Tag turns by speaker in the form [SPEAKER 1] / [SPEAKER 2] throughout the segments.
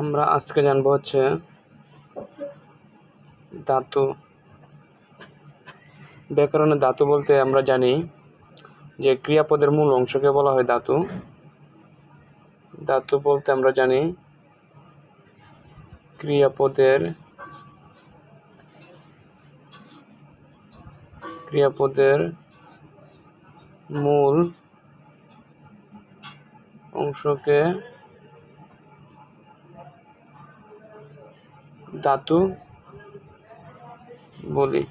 [SPEAKER 1] আমরা আজকে জানব হচ্ছে ধাতু। ব্যাকরণে ধাতু বলতে আমরা জানি যে ক্রিয়াপদের মূল অংশকে বলা হয় ধাতু। ধাতু বলতে আমরা জানি ক্রিয়াপদের ক্রিয়াপদের মূল অংশকে ধাতু বলি।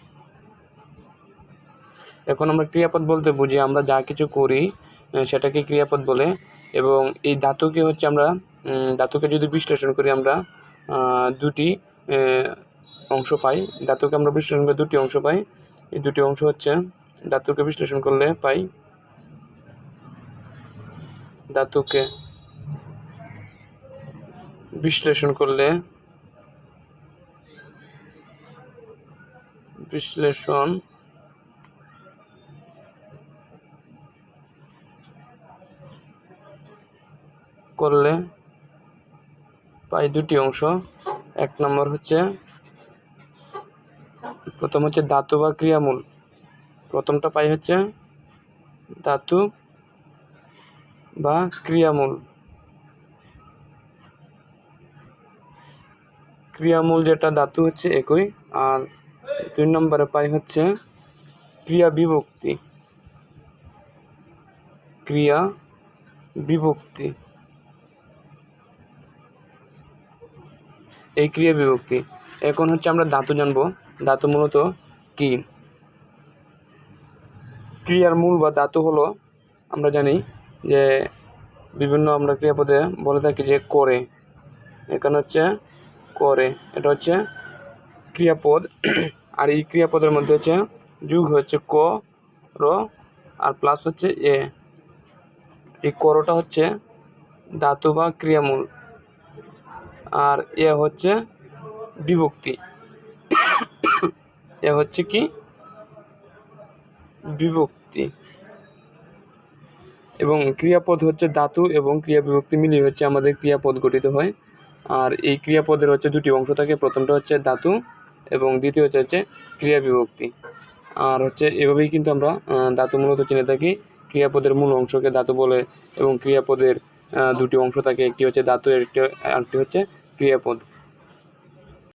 [SPEAKER 1] এখন আমরা ক্রিয়াপদ বলতে বুঝি, আমরা যা কিছু করি সেটাকে ক্রিয়াপদ বলে। এবং এই ধাতুকে হচ্ছে আমরা ধাতুকে যদি বিশ্লেষণ করি, আমরা দুটি অংশ পাই। ধাতুকে আমরা বিশ্লেষণ করে দুটি অংশ পাই। এই দুটি অংশ হচ্ছে ধাতুকে বিশ্লেষণ করলে পাই ধাতুকে বিশ্লেষণ করলে বিশ্লেষণ। করলে পাই দুটি অংশ। এক নম্বর হচ্ছে, প্রথম হচ্ছে ধাতু বা ক্রিয়ামূল। প্রথমটা পাই হচ্ছে ধাতু বা ক্রিয়ামূল। ক্রিয়ামূল যেটা, ধাতু হচ্ছে একই, আর দুই নম্বরে পাই হচ্ছে ক্রিয়া বিভক্তি। ক্রিয়া বিভক্তি। এই ক্রিয়া বিভক্তি। এখন হচ্ছে আমরা ধাতু জানব। ধাতু মূলত কি? ক্রিয়ার মূল বা ধাতু হলো, আমরা জানি যে বিভিন্ন আমরা ক্রিয়াপদে বলে থাকি যে করে। এখানে হচ্ছে করে। এটা হচ্ছে ক্রিয়াপদ। আর এই ক্রিয়াপদের মধ্যে হচ্ছে যুগ হচ্ছে ক, র, আর প্লাস হচ্ছে এ। এই করটা হচ্ছে ধাতু বা ক্রিয়ামূল। আর এ হচ্ছে বিভক্তি। এ হচ্ছে কি? বিভক্তি। এবং ক্রিয়াপদ হচ্ছে ধাতু এবং ক্রিয়া বিভক্তি মিলিয়ে হচ্ছে আমাদের ক্রিয়াপদ গঠিত হয়। আর এই ক্রিয়াপদের হচ্ছে দুটি অংশ থাকে। প্রথমটা হচ্ছে ধাতু এবং দ্বিতীয় হচ্ছে ক্রিয়া বিভক্তি। আর হচ্ছে এভাবেই কিন্তু আমরা ধাতু মূলত চিনে থাকি। ক্রিয়াপদের মূল অংশকে ধাতু বলে এবং ক্রিয়াপদের দুটি অংশ থাকে। একটি হচ্ছে ধাতু একটি, আরেকটি হচ্ছে ক্রিয়াপদ।